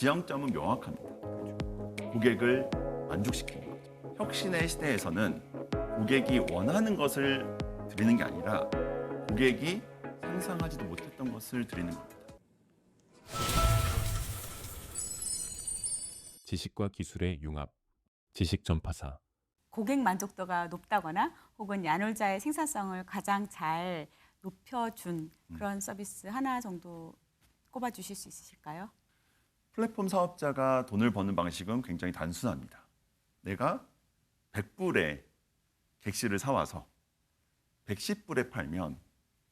지향점은 명확합니다. 고객을 만족시키는 거죠. 혁신의 시대에서는 고객이 원하는 것을 드리는 게 아니라 고객이 상상하지도 못했던 것을 드리는 겁니다. 지식과 기술의 융합, 지식 전파사. 고객 만족도가 높다거나 혹은 야놀자의 생산성을 가장 잘 높여준 그런 서비스 하나 정도 꼽아주실 수 있으실까요? 플랫폼 사업자가 돈을 버는 방식은 굉장히 단순합니다. 내가 100불에 객실을 사와서 110불에 팔면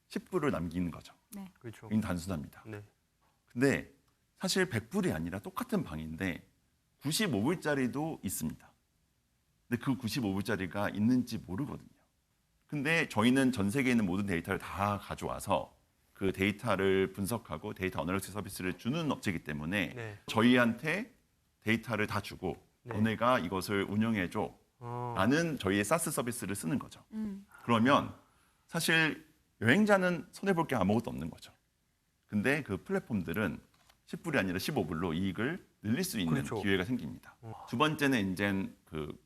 10불을 남기는 거죠. 네. 그렇죠. 굉장히 단순합니다. 네. 근데 사실 100불이 아니라 똑같은 방인데 95불짜리도 있습니다. 근데 그 95불짜리가 있는지 모르거든요. 근데 저희는 전 세계에 있는 모든 데이터를 다 가져와서 그 데이터를 분석하고 데이터 어널리틱 서비스를 주는 업체이기 때문에 네. 저희한테 데이터를 다 주고 네. 너네가 이것을 운영해 줘 어. 라는 저희의 사스 서비스를 쓰는 거죠. 음. 그러면 사실 여행자는 손해 볼 게 아무것도 없는 거죠. 근데 그 플랫폼들은 10불이 아니라 15불로 이익을 늘릴 수 있는 그렇죠. 기회가 생깁니다. 어. 두 번째는 이제 그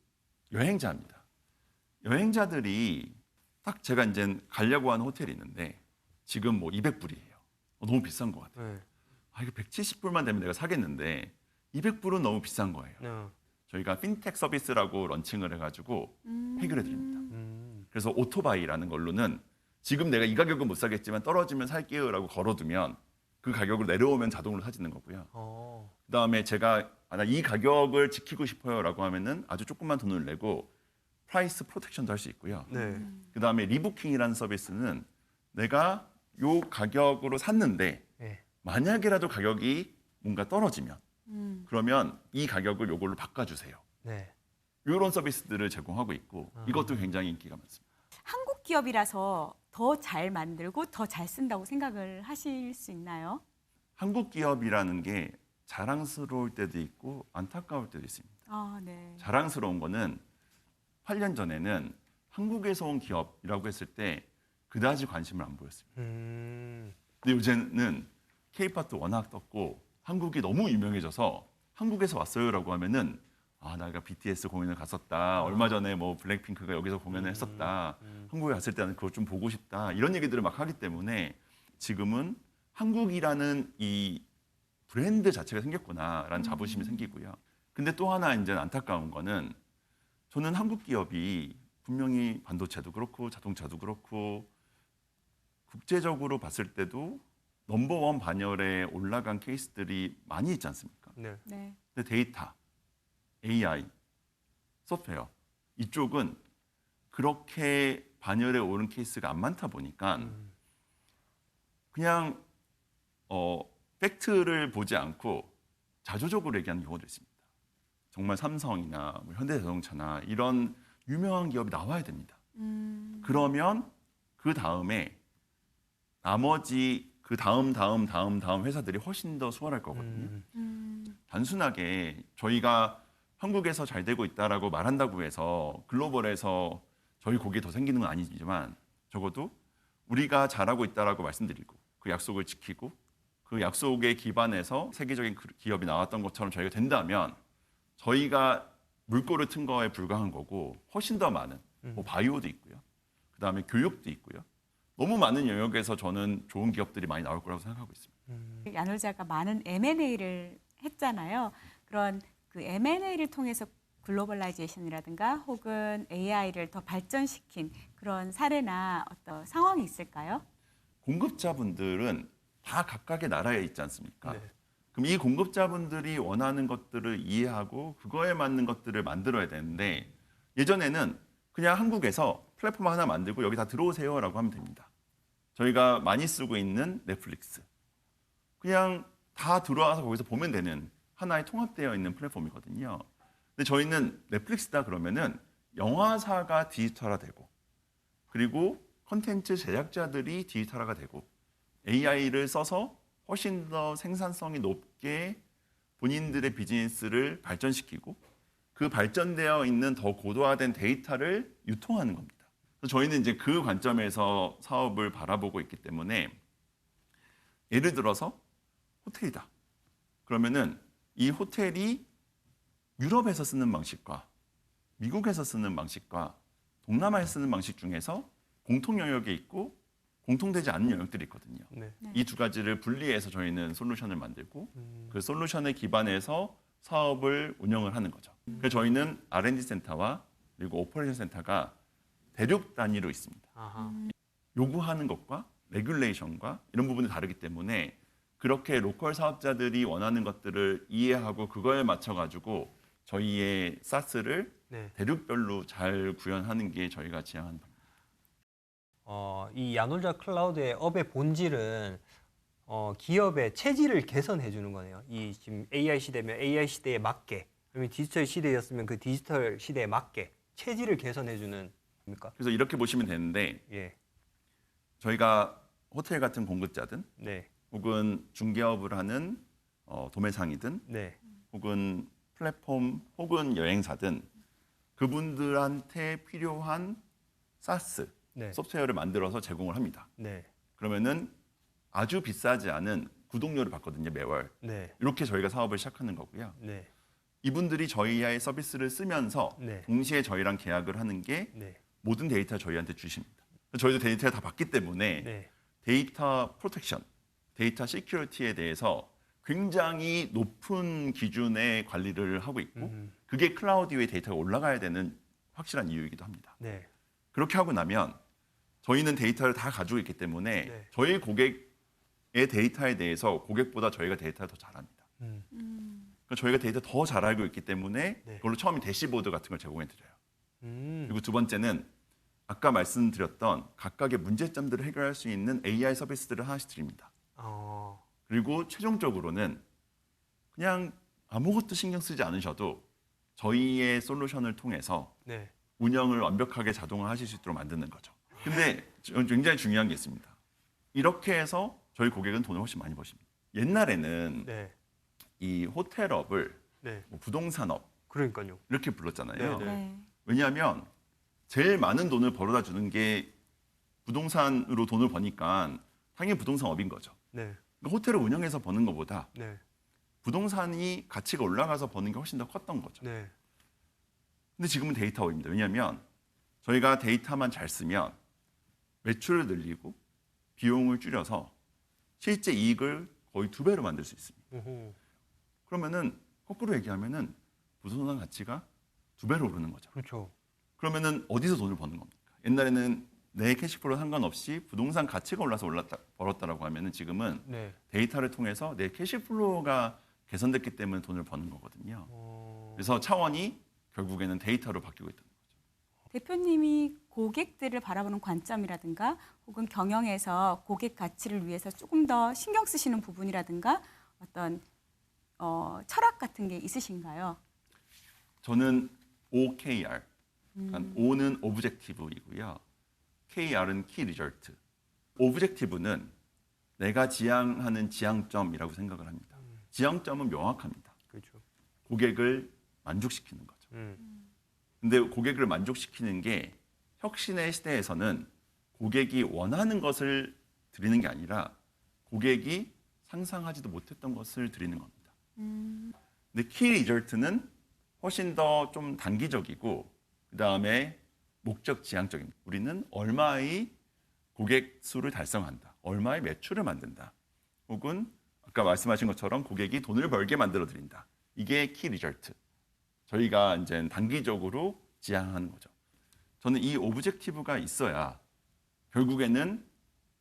여행자입니다. 여행자들이 딱 제가 이제 가려고 하는 호텔이 있는데 지금 뭐 200불이에요. 너무 비싼 것 같아요. 네. 아 이거 170불만 되면 내가 사겠는데 200불은 너무 비싼 거예요. 네. 저희가 핀텍 서비스라고 런칭을 해가지고 해결해 드립니다. 음. 그래서 오토바이라는 걸로는 지금 내가 이 가격은 못 사겠지만 떨어지면 살게요라고 걸어두면 그 가격으로 내려오면 자동으로 사지는 거고요. 어. 그다음에 제가 아, 나 이 가격을 지키고 싶어요라고 하면은 아주 조금만 돈을 내고 프라이스 프로텍션도 할 수 있고요. 네. 그다음에 리부킹이라는 서비스는 내가 요 가격으로 샀는데 네. 만약에라도 가격이 뭔가 떨어지면 음. 그러면 이 가격을 요걸로 바꿔주세요. 네. 이런 서비스들을 제공하고 있고 이것도 굉장히 인기가 많습니다. 한국 기업이라서 더 잘 만들고 더 잘 쓴다고 생각을 하실 수 있나요? 한국 기업이라는 게 자랑스러울 때도 있고 안타까울 때도 있습니다. 아, 네. 자랑스러운 거는 8년 전에는 한국에서 온 기업이라고 했을 때 그다지 관심을 안 보였습니다. 음. 근데 요새는 케이팝도 워낙 떴고 한국이 너무 유명해져서 한국에서 왔어요라고 하면은 아 내가 BTS 공연을 갔었다. 얼마 전에 뭐 블랙핑크가 여기서 공연을 했었다. 한국에 갔을 때는 그걸 좀 보고 싶다. 이런 얘기들을 막 하기 때문에 지금은 한국이라는 이 브랜드 자체가 생겼구나라는 자부심이 생기고요. 근데 또 하나 이제 안타까운 거는 저는 한국 기업이 분명히 반도체도 그렇고 자동차도 그렇고 국제적으로 봤을 때도 넘버원 반열에 올라간 케이스들이 많이 있지 않습니까? 네. 네. 근데 데이터, AI, 소프트웨어 이쪽은 그렇게 반열에 오른 케이스가 안 많다 보니까 음. 그냥 어, 팩트를 보지 않고 자조적으로 얘기하는 경우도 있습니다. 정말 삼성이나 뭐 현대자동차나 이런 유명한 기업이 나와야 됩니다. 음. 그러면 그 다음에 나머지 그 다음 다음 다음 다음 회사들이 훨씬 더 수월할 거거든요. 음. 음. 단순하게 저희가 한국에서 잘 되고 있다라고 말한다고 해서 글로벌에서 저희 고객이 더 생기는 건 아니지만 적어도 우리가 잘하고 있다라고 말씀드리고 그 약속을 지키고 그 약속에 기반해서 세계적인 그 기업이 나왔던 것처럼 저희가 된다면 저희가 물꼬를 튼 거에 불과한 거고 훨씬 더 많은 뭐 바이오도 있고요. 그다음에 교육도 있고요. 너무 많은 영역에서 저는 좋은 기업들이 많이 나올 거라고 생각하고 있습니다. 야놀자가 많은 M&A를 했잖아요. 그런 그 M&A를 통해서 글로벌라이제이션이라든가 혹은 AI를 더 발전시킨 그런 사례나 어떤 상황이 있을까요? 공급자분들은 다 각각의 나라에 있지 않습니까? 네. 그럼 이 공급자분들이 원하는 것들을 이해하고 그거에 맞는 것들을 만들어야 되는데 예전에는 그냥 한국에서 플랫폼 하나 만들고 여기 다 들어오세요라고 하면 됩니다. 저희가 많이 쓰고 있는 넷플릭스. 그냥 다 들어와서 거기서 보면 되는 하나의 통합되어 있는 플랫폼이거든요. 근데 저희는 넷플릭스다 그러면은 영화사가 디지털화되고 그리고 컨텐츠 제작자들이 디지털화가 되고 AI를 써서 훨씬 더 생산성이 높게 본인들의 비즈니스를 발전시키고 그 발전되어 있는 더 고도화된 데이터를 유통하는 겁니다. 저희는 이제 그 관점에서 사업을 바라보고 있기 때문에 예를 들어서 호텔이다. 그러면은 이 호텔이 유럽에서 쓰는 방식과 미국에서 쓰는 방식과 동남아에서 쓰는 방식 중에서 공통 영역에 있고 공통되지 않는 영역들이 있거든요. 네. 네. 이 두 가지를 분리해서 저희는 솔루션을 만들고 음. 그 솔루션에 기반해서 사업을 운영을 하는 거죠. 그래서 저희는 R&D 센터와 그리고 오퍼레이션 센터가 대륙 단위로 있습니다. 아하. 요구하는 것과 레귤레이션과 이런 부분이 다르기 때문에 그렇게 로컬 사업자들이 원하는 것들을 이해하고 그거에 맞춰 가지고 저희의 사스를 네. 대륙별로 잘 구현하는 게 저희가 방법. 어, 이 야놀자 클라우드의 업의 본질은 어, 기업의 체질을 개선해 주는 거네요. 이 지금 AI 시대면 AI 시대에 맞게, 아니면 디지털 시대였으면 그 디지털 시대에 맞게 체질을 개선해 주는 겁니까? 그래서 이렇게 보시면 되는데 예. 저희가 호텔 같은 공급자든 네. 혹은 중개업을 하는 어, 도매상이든 네. 혹은 플랫폼 혹은 여행사든 그분들한테 필요한 사스 네. 소프트웨어를 만들어서 제공을 합니다. 네. 그러면은 아주 비싸지 않은 구독료를 받거든요 매월. 네. 이렇게 저희가 사업을 시작하는 거고요. 네. 이분들이 저희의 서비스를 쓰면서 네. 동시에 저희랑 계약을 하는 게 네. 모든 데이터 저희한테 주십니다. 저희도 데이터를 다 받기 때문에 네. 데이터 프로텍션, 데이터 시큐리티에 대해서 굉장히 높은 기준의 관리를 하고 있고 음. 그게 클라우드 위에 데이터가 올라가야 되는 확실한 이유이기도 합니다. 네. 그렇게 하고 나면 저희는 데이터를 다 가지고 있기 때문에 네. 저희 고객의 데이터에 대해서 고객보다 저희가 데이터를 더 잘합니다. 음. 음. 그러니까 저희가 데이터 더 잘 알고 있기 때문에 네. 그걸로 처음에 대시보드 같은 걸 제공해 드려요. 음. 그리고 두 번째는 아까 말씀드렸던 각각의 문제점들을 해결할 수 있는 AI 서비스들을 하나씩 드립니다. 어. 그리고 최종적으로는 그냥 아무것도 신경 쓰지 않으셔도 저희의 솔루션을 통해서 네. 운영을 완벽하게 자동화하실 수 있도록 만드는 거죠. 근데 저- 굉장히 중요한 게 있습니다. 이렇게 해서 저희 고객은 돈을 훨씬 많이 버십니다. 옛날에는 네. 이 호텔업을 네. 뭐 부동산업 그러니까요. 이렇게 불렀잖아요. 왜냐하면 제일 많은 돈을 벌어다 주는 게 부동산으로 돈을 버니까 당연히 부동산업인 거죠. 네. 그러니까 호텔을 운영해서 버는 것보다 네. 부동산이 가치가 올라가서 버는 게 훨씬 더 컸던 거죠. 네. 근데 지금은 데이터업입니다. 왜냐하면 저희가 데이터만 잘 쓰면 매출을 늘리고 비용을 줄여서 실제 이익을 거의 두 배로 만들 수 있습니다. 오호. 그러면은 거꾸로 얘기하면은 부동산 가치가 두 배로 오르는 거죠. 그렇죠. 그러면은 어디서 돈을 버는 겁니까? 옛날에는 내 캐시플로 상관없이 부동산 가치가 올라서 올랐다 벌었다라고 하면은 지금은 네. 데이터를 통해서 내 캐시플로가 개선됐기 때문에 돈을 버는 거거든요. 어. 그래서 차원이 결국에는 데이터로 바뀌고 있다. 대표님이 고객들을 바라보는 관점이라든가 혹은 경영에서 고객 가치를 위해서 조금 더 신경 쓰시는 부분이라든가 어떤 어, 철학 같은 게 있으신가요? 저는 OKR, 그러니까 O는 오브젝티브이고요. KR은 키 리절트. 오브젝티브는 내가 지향하는 지향점이라고 생각을 합니다. 지향점은 명확합니다. 그렇죠. 고객을 만족시키는 거죠. 음. 근데 고객을 만족시키는 게 혁신의 시대에서는 고객이 원하는 것을 드리는 게 아니라 고객이 상상하지도 못했던 것을 드리는 겁니다. 음, 근데 키 리절트는 훨씬 더 좀 단기적이고 그 다음에 목적 지향적입니다. 우리는 얼마의 고객 수를 달성한다. 얼마의 매출을 만든다. 혹은 아까 말씀하신 것처럼 고객이 돈을 벌게 만들어 드린다. 이게 키 리절트. 저희가 이제 단기적으로 지향하는 거죠. 저는 이 오브젝티브가 있어야 결국에는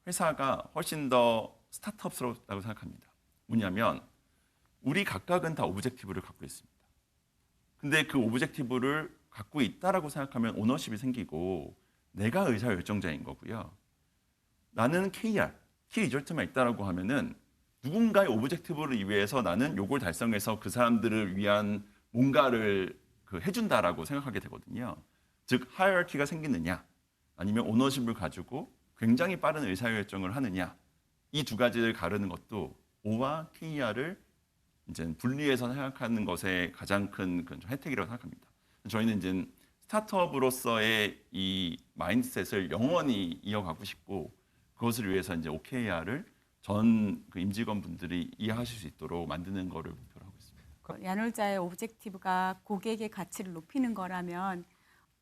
회사가 훨씬 더 스타트업스럽다고 생각합니다. 뭐냐면 우리 각각은 다 오브젝티브를 갖고 있습니다. 근데 그 오브젝티브를 갖고 있다라고 생각하면 오너십이 생기고 내가 의사 결정자인 거고요. 나는 KR, 키 리절트만 있다라고 하면은 누군가의 오브젝티브를 위해서 나는 요걸 달성해서 그 사람들을 위한 뭔가를 그 해준다라고 생각하게 되거든요. 즉 하이어키가 생기느냐, 아니면 오너십을 가지고 굉장히 빠른 의사결정을 하느냐, 이 두 가지를 가르는 것도 O와 KR을 이제 분리해서 생각하는 것의 가장 큰 그런 혜택이라고 생각합니다. 저희는 이제 스타트업으로서의 이 마인드셋을 영원히 이어가고 싶고 그것을 위해서 이제 OKR을 전 그 임직원 분들이 이해하실 수 있도록 만드는 거를 목표로 하고 있습니다. 야놀자의 오브젝티브가 고객의 가치를 높이는 거라면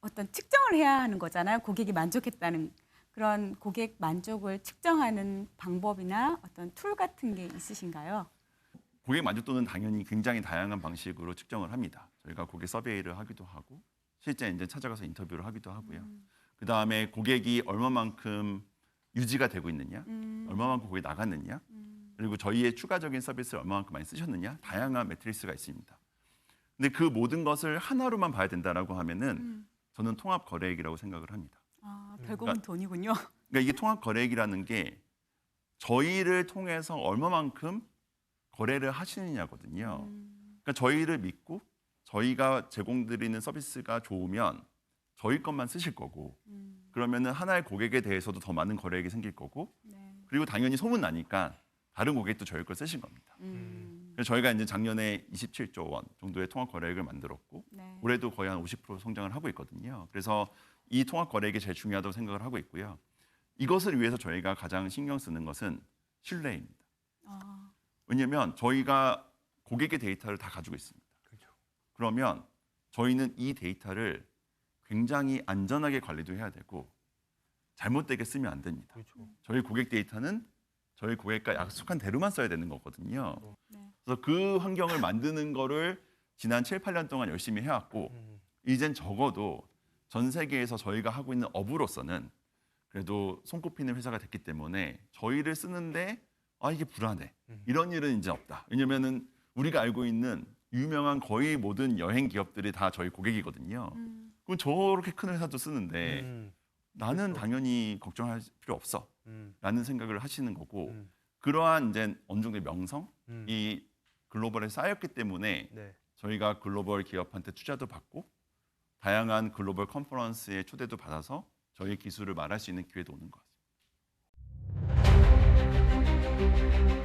어떤 측정을 해야 하는 거잖아요. 고객이 만족했다는 그런 고객 만족을 측정하는 방법이나 어떤 툴 같은 게 있으신가요? 고객 만족도는 당연히 굉장히 다양한 방식으로 측정을 합니다. 저희가 고객 서베이를 하기도 하고 실제 이제 찾아가서 인터뷰를 하기도 하고요. 그 다음에 고객이 얼마만큼 유지가 되고 있느냐, 음, 얼마만큼 고객이 나갔느냐, 그리고 저희의 추가적인 서비스를 얼마만큼 많이 쓰셨느냐, 다양한 매트리스가 있습니다. 근데 그 모든 것을 하나로만 봐야 된다라고 하면은 음. 저는 통합 거래액이라고 생각을 합니다. 아, 결국은 돈이군요. 그러니까 이게 통합 거래액이라는 게 저희를 통해서 얼마만큼 거래를 하시느냐거든요. 음, 그러니까 저희를 믿고 저희가 제공드리는 서비스가 좋으면 저희 것만 쓰실 거고 음, 그러면은 하나의 고객에 대해서도 더 많은 거래액이 생길 거고 네. 그리고 당연히 소문 나니까 다른 고객도 저희 걸 쓰신 겁니다. 음, 그래서 저희가 이제 작년에 27조 원 정도의 통합 거래액을 만들었고 네. 올해도 거의 한 50% 성장을 하고 있거든요. 그래서 이 통합 거래액이 제일 중요하다고 생각을 하고 있고요. 이것을 위해서 저희가 가장 신경 쓰는 것은 신뢰입니다. 아, 왜냐하면 저희가 고객의 데이터를 다 가지고 있습니다. 그렇죠. 그러면 저희는 이 데이터를 굉장히 안전하게 관리도 해야 되고 잘못되게 쓰면 안 됩니다. 그렇죠. 저희 고객 데이터는 저희 고객과 약속한 대로만 써야 되는 거거든요. 네. 그래서 그 환경을 만드는 거를 지난 7, 8년 동안 열심히 해왔고 음, 이젠 적어도 전 세계에서 저희가 하고 있는 업으로서는 그래도 손꼽히는 회사가 됐기 때문에 저희를 쓰는데 아 이게 불안해 음. 이런 일은 이제 없다 왜냐면은 우리가 알고 있는 유명한 거의 모든 여행 기업들이 다 저희 고객이거든요 음, 그럼 저렇게 큰 회사도 쓰는데 음, 나는 그렇죠. 당연히 걱정할 필요 없어 음, 라는 생각을 하시는 거고 음, 그러한 이제 어느 정도의 명성이 음. 글로벌에 쌓였기 때문에 네. 저희가 글로벌 기업한테 투자도 받고 다양한 글로벌 컨퍼런스에 초대도 받아서 저희 기술을 말할 수 있는 기회도 오는 것 같습니다. thank you